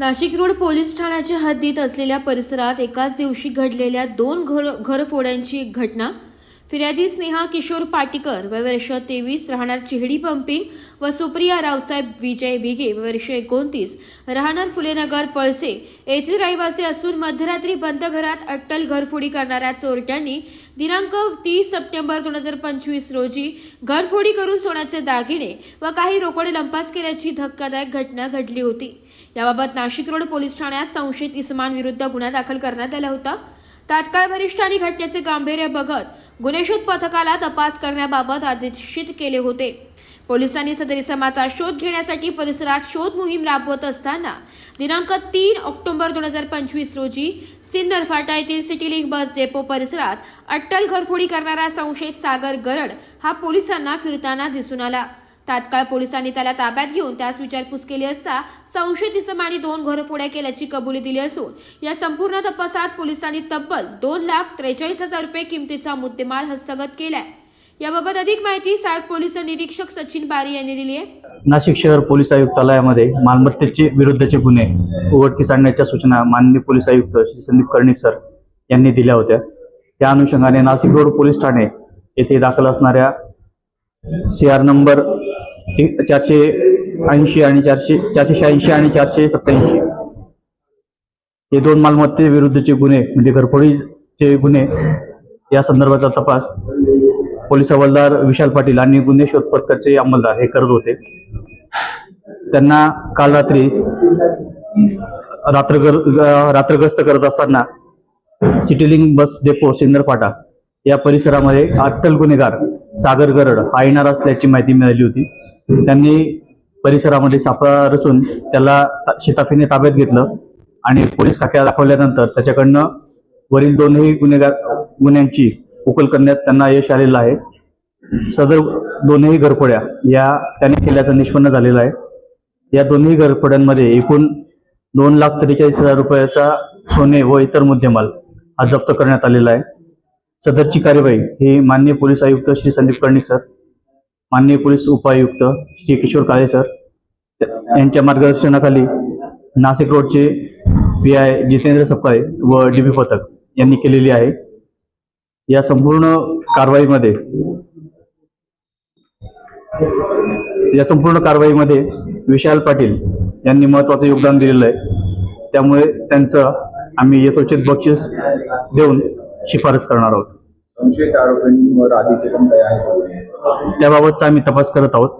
Nashik road police ठाण्याच्या हद्दीत असलेल्या परिसरात एकाच दिवशी घडलेल्या दोन घर घरफोड्यांची घटना फिर्यादी स्नेहा किशोर पाटीकर वय वर्ष तेवीस राहणार चिहडी पंपिंग व सुप्रिया रावसाहेब विजय भिगे वय वर्ष एकोणतीस राहणार फुलेनगर पळसे येथील रहिवासी असून मध्यरात्री बंद घरात अट्टल घरफोडी करणाऱ्या चोरट्यांनी दिनांक तीस सप्टेंबर दोन हजार पंचवीस रोजी घरफोडी करून सोन्याचे दागिने व काही रोकडे लंपास केल्याची धक्कादायक घटना घडली होती. याबाबत नाशिक रोड पोलीस ठाण्यात संशयित इस्मानविरुद्ध गुन्हा दाखल करण्यात आला होता. तात्काळ वरिष्ठांनी घटनेचे गांभीर्य बघत गुन्हेशोध पथकाला तपास करण्याबाबत आदेशित केले होते. पोलिसांनी सदर इसमाचा शोध घेण्यासाठी परिसरात शोध मोहीम राबवत असताना दिनांक तीन ऑक्टोबर दोन हजार पंचवीस रोजी सिन्नर फाटा येथील सिटी लिंक बस डेपो परिसरात अट्टल घरफोडी करणारा संशयित सागर गरड हा पोलिसांना फिरताना दिसून आला. तात्काळ पोलिसांनी त्याला ताब्यात घेऊन त्यास विचारपूस केली असता संशयित इसमाने दोन घरफोड्या केल्याची कबुली दिली असून या संपूर्ण तपासात पोलिसांनी तब्बल दोन लाख त्रेचाळीस हजार रुपये किमतीचा मुद्देमाल हस्तगत केलाय. याबाबत अधिक माहिती सहाय्यक पोलीस निरीक्षक सचिन बारी यांनी दिली आहे. नाशिक शहर पोलीस आयुक्तालयामध्ये मालमत्तेचे विरुद्धचे गुन्हे उघडकीस आणण्याच्या सूचना माननीय पोलीस आयुक्त श्री संदीप कर्णिक सर यांनी दिल्या होत्या. त्या अनुषंगाने नाशिक रोड पोलीस ठाणे येथे दाखल असणाऱ्या सी आर नंबर चारशे ऐंशी आणि चारशे चारशे शहाऐंशी आणि चारशे सत्याऐंशी हे दोन मालमत्ते विरुद्धचे गुन्हे म्हणजे घरफोडीचे गुन्हे या संदर्भाचा तपास. पोलीस हवालदार विशाल पाटील आणि गुन्हे शोध पथकाचे अंमलदार हे करत होते. त्यांना काल रात्री रात्र रात्रग्रस्त करत असताना सिटीलिंग बस डेपो सिन्नर फाटा या परिसरामध्ये अट्टल गुन्हेगार सागर गरड हा येणार असल्याची माहिती मिळाली होती. त्यांनी परिसरामध्ये सापळा रचून त्याला ता- शिताफीने ताब्यात घेतलं आणि पोलीस खाक्या दाखवल्यानंतर त्याच्याकडनं वरील दोनही गुन्हेगार गुन्ह्यांची उकल करण्यात त्यांना यश आलेलं आहे. सदर दोनही घरफोड्या या त्याने केल्याचं निष्पन्न झालेलं आहे. या दोन्ही घरफोड्यांमध्ये एकूण दोन लाख त्रेचाळीस हजार रुपयाचा सोने व इतर मुद्देमाल हा जप्त करण्यात आलेला आहे. सदरची कार्यवाही ही माननीय पोलीस आयुक्त श्री संदीप कर्णिक सर माननीय पोलीस उपायुक्त श्री किशोर काळे सर यांच्या मार्गदर्शनाखाली नाशिक रोडचे पी आय जितेंद्र सपकाळे व डी बी पथक यांनी केलेली आहे. या संपूर्ण कारवाईमध्ये या संपूर्ण कारवाईमध्ये विशाल पाटील यांनी महत्वाचं योगदान दिलेलं आहे. त्यामुळे त्यांचं आम्ही यथोचित बक्षीस देऊन शिफारस करणार आहोत. संशयित आरोपींवर आधीचे पण काही आहेत त्याबाबतचा आम्ही तपास करत आहोत.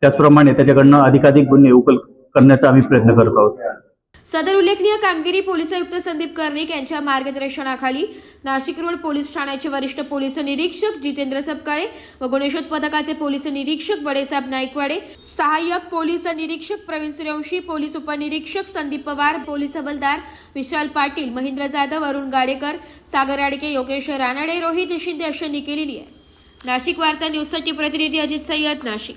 त्याचप्रमाणे त्याच्याकडनं अधिकाधिक गुन्हे उकल करण्याचा आम्ही प्रयत्न करत आहोत. सदर उल्लेखनीय कामगिरी पोलीस आयुक्त संदीप कर्णिक यांच्या मार्गदर्शनाखाली नाशिक रोड पोलीस ठाण्याचे वरिष्ठ पोलीस निरीक्षक जितेंद्र सपकाळे व गुन्हेशोध पथकाचे पोलीस निरीक्षक बडेसाहेब नाईकवाडे सहाय्यक पोलीस निरीक्षक प्रवीण सूर्यवंशी पोलीस उपनिरीक्षक संदीप पवार पोलीस हवलदार विशाल पाटील महेंद्र जाधव अरुण गाडेकर सागर आडके योगेश रानडे रोहित शिंदे अशांनी केलेली आहे नाशिक वार्ता न्यूजसाठी प्रतिनिधी अजित सय्यद नाशिक.